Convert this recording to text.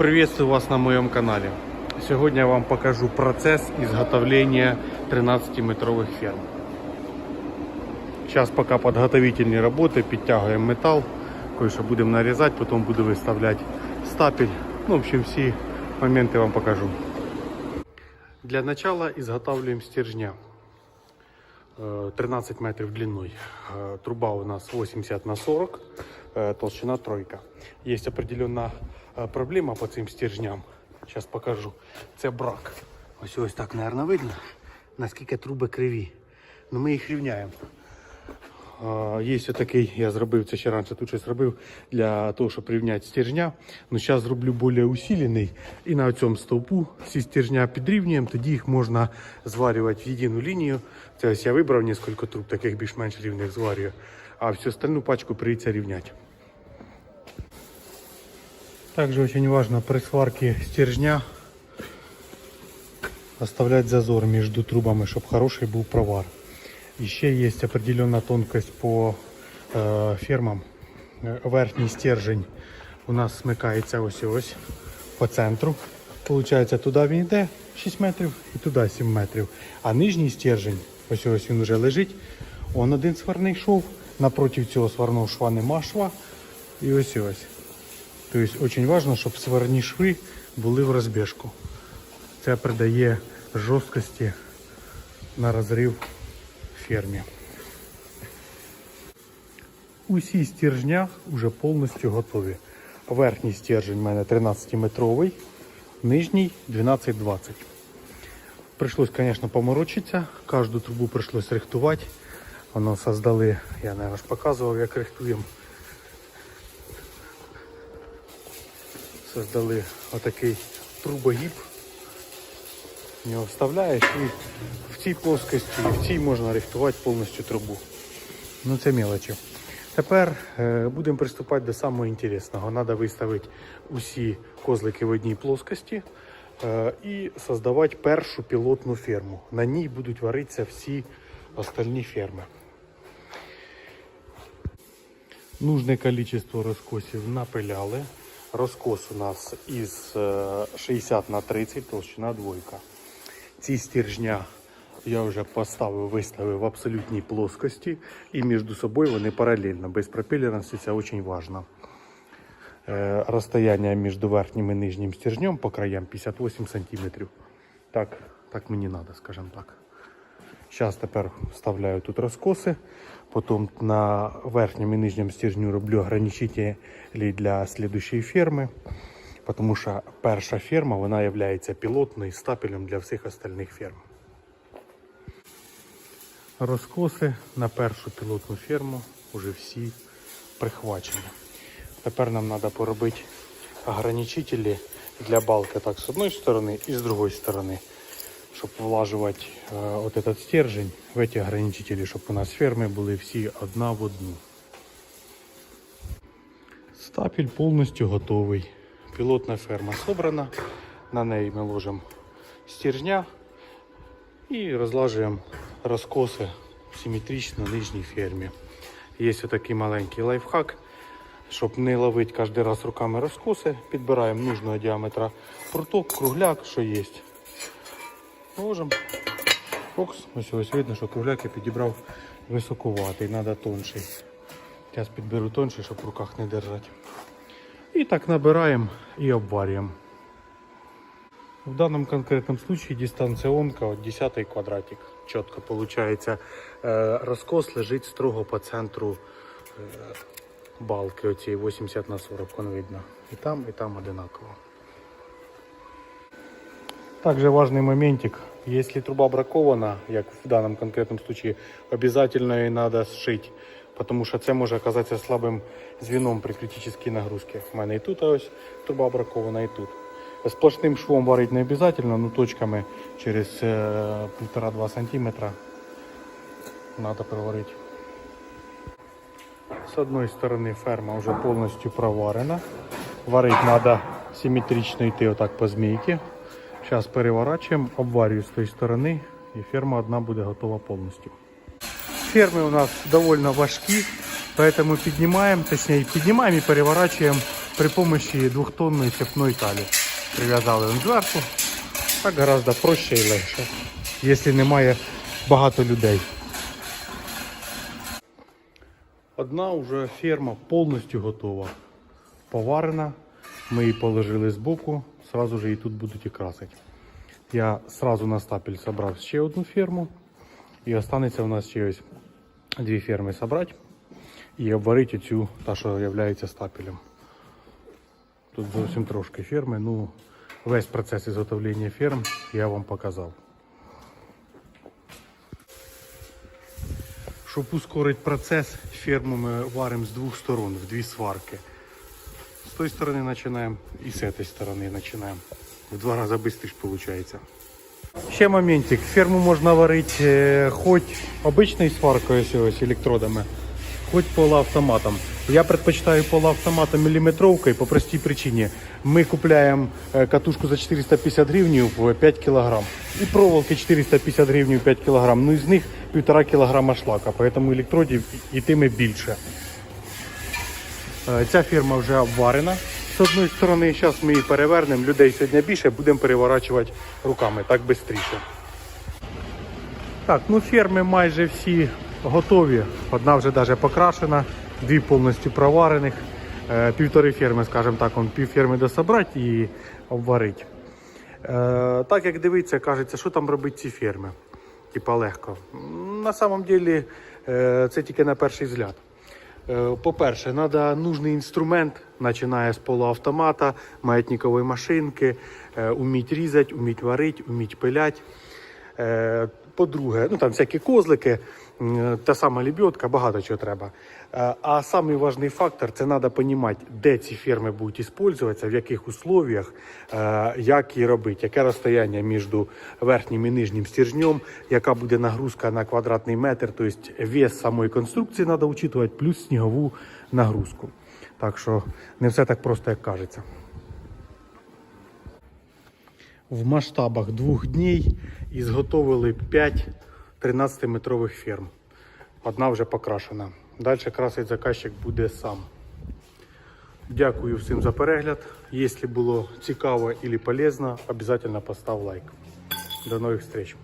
Приветствую вас на моем канале. Сегодня я вам покажу процесс изготовления 13-метровых ферм. Сейчас пока подготовительные работы, підтягуємо металл, кое-что будем нарезать, потом буду выставлять стапель. Ну, в общем, все моменты вам покажу. Для начала изготавливаем стержня. Э, 13 метров длиной. Э, Труба у нас 80 на 40, э, толщина тройка. Есть определенная э, проблема по цим стержням. Сейчас покажу. Це брак. Ось ось так, наверное, видно, наскільки труби криві. Ну ми їх рівняємо. Є такий, я зробив це ще раніше, тут щось робив для того, щоб рівняти стержня. Ну зараз зроблю більш усилений і на цьому стовпу всі стержня підрівнюємо, тоді їх можна зварювати в єдину лінію. Це ось я вибрав кілька труб, таких більш-менш рівних зварюю, а всю остальну пачку прийдеться рівняти. Также очень важно при сварке стержня оставлять зазор между трубами, чтобы хороший был провар. Еще есть определенная тонкость по э, фермам. Верхній стержень у нас смикається ось ось по центру. Получається, туди він йде 6 метрів і туди 7 метрів. А нижній стержень, ось ось він вже лежить. Он один сварний шов. Напроти цього сварного шва нема шва. І ось ось. Тобто дуже важливо, щоб сварні шви були в розбіжку. Це придає жорсткості на розрив фермі. Усі стержня вже повністю готові. Верхній стержень у мене 13-метровий, нижній 12-20. Прийшлось, звісно, поморочитися. Кожну трубу прийшлось рихтувати. Воно создали, я ж показував, як рихтуємо. Создали отакий трубогіб. В нього вставляєш і в цій плоскості, і в цій можна рихтувати повністю трубу. Ну це мелочі. Тепер е, будемо приступати до самого інтересного. Треба виставити усі козлики в одній плоскості е, і создавати першу пілотну ферму. На ній будуть варитися всі остальні ферми. Нужне количество розкосів напиляли. Розкос у нас із е, 60 на 30, толщина двойка. Ці стержня я вже поставив, виставив в абсолютній плоскості і між собою вони паралельно, без пропелерності, це дуже важливо. Е, Розстояння між верхнім і нижнім стержнем по краям 58 см. Так, так мені треба, скажімо так. Зараз тепер вставляю тут розкоси, потім на верхньому і нижньому стержню роблю ограничителі для слідущої ферми, тому що перша ферма вона є пілотною стапелем для всіх остальних ферм. Розкоси на першу пілотну ферму вже всі прихвачені. Тепер нам треба поробити ограничителі для балки так з одної сторони і з другої сторони щоб влажувати е, от этот стержень в эти ограничители, щоб у нас ферми були всі одна в одну. Стапель повністю готовий. Пілотна ферма собрана. На неї ми ложимо стержня і розлажуємо розкоси симметрично на нижній фермі. Є такий маленький лайфхак. Щоб не ловити кожен раз руками розкоси, підбираємо нужного діаметра пруток, кругляк, що є. Ложимо. Фокс. Ось ось видно, що кругляк я підібрав високуватий, треба тонший. Зараз підберу тонший, щоб в руках не держати. І так набираємо і обварюємо. В данном конкретном случае дистанционка от 10 квадратик. Четко получается. Э, Раскос лежить строго по центру э, балки оцієї 80 на 40, вон видно. І там, і там одинаково. Также важный моментик. Если труба бракована, як в данном конкретном случае, обязательно ее надо сшить, потому що це може оказатися слабим звіном при критичній нагрузці. У мене і тут ось труба бракована, і тут. Сплошним швом варить не обязательно, но точками через е, 1,5-2 см надо проварить. С одной стороны ферма уже полностью проварена. Варить надо симметрично йти отак по змійці. Зараз переворачуємо, обварюю з тої сторони і ферма одна буде готова повністю. Ферми у нас довольно важкі, поэтому піднімаємо, точніше піднімаємо і переворачуємо при помощі двохтонної цепної талі. Прив'язали зверху. Так гораздо проще і легше, якщо немає багато людей. Одна вже ферма повністю готова. Поварена. Ми її положили збоку, сразу же її тут будуть і красити. Я сразу на стапель собрав ще одну ферму. І останеться у нас ще ось дві ферми собрати і обварити цю, та, що є стапелем. Тут зовсім трошки ферми. Ну, весь процес ізготовлення ферм я вам показав. Щоб ускорити процес, ферму ми варимо з двох сторон, в дві сварки. З тої сторони починаємо і з цієї сторони починаємо. В два рази швидше виходить. Ще моментик. Ферму можна варити е, хоч обичною сваркою ось, електродами, хоч полуавтоматом. Я предпочитаю полуавтоматом міліметровкою по простій причині. Ми купляємо е, катушку за 450 гривень в 5 кг. І проволоки 450 гривень в 5 кг. Ну із них 1,5 кг шлака, тому електродів ітиме більше. Е, Ця фірма вже обварена з одної сторони. Зараз ми її перевернемо. Людей сьогодні більше, будемо переворачувати руками, так швидше. Так, ну ферми майже всі готові. Одна вже навіть покрашена, дві повністю проварених. Е, Півтори ферми, скажімо так, он пів ферми дособрати і обварити. Е, так як дивиться, кажеться, що там робить ці ферми. Типа легко. На самом деле це тільки на перший взгляд. Е, По-перше, треба нужний інструмент, починає з полуавтомата, маятникової машинки, е, уміть різати, уміть варити, уміть пилять. Е, По-друге, ну там всякі козлики, та сама лебедка, багато чого треба. Е, А важний фактор це треба розуміти, де ці ферми будуть використовуватися, в яких условиях, е, як її робити, яке розстояння між верхнім і нижнім стержнем, яка буде нагрузка на квадратний метр, тобто вес самої конструкції треба учитувати, плюс снігову нагрузку. Так що не все так просто, як кажеться. В масштабах двох днів і зготовили 5 13-метрових ферм. Одна вже покрашена. Далі красить заказчик буде сам. Дякую всім за перегляд. Якщо було цікаво і полезно, обов'язково постав лайк. До нових встреч!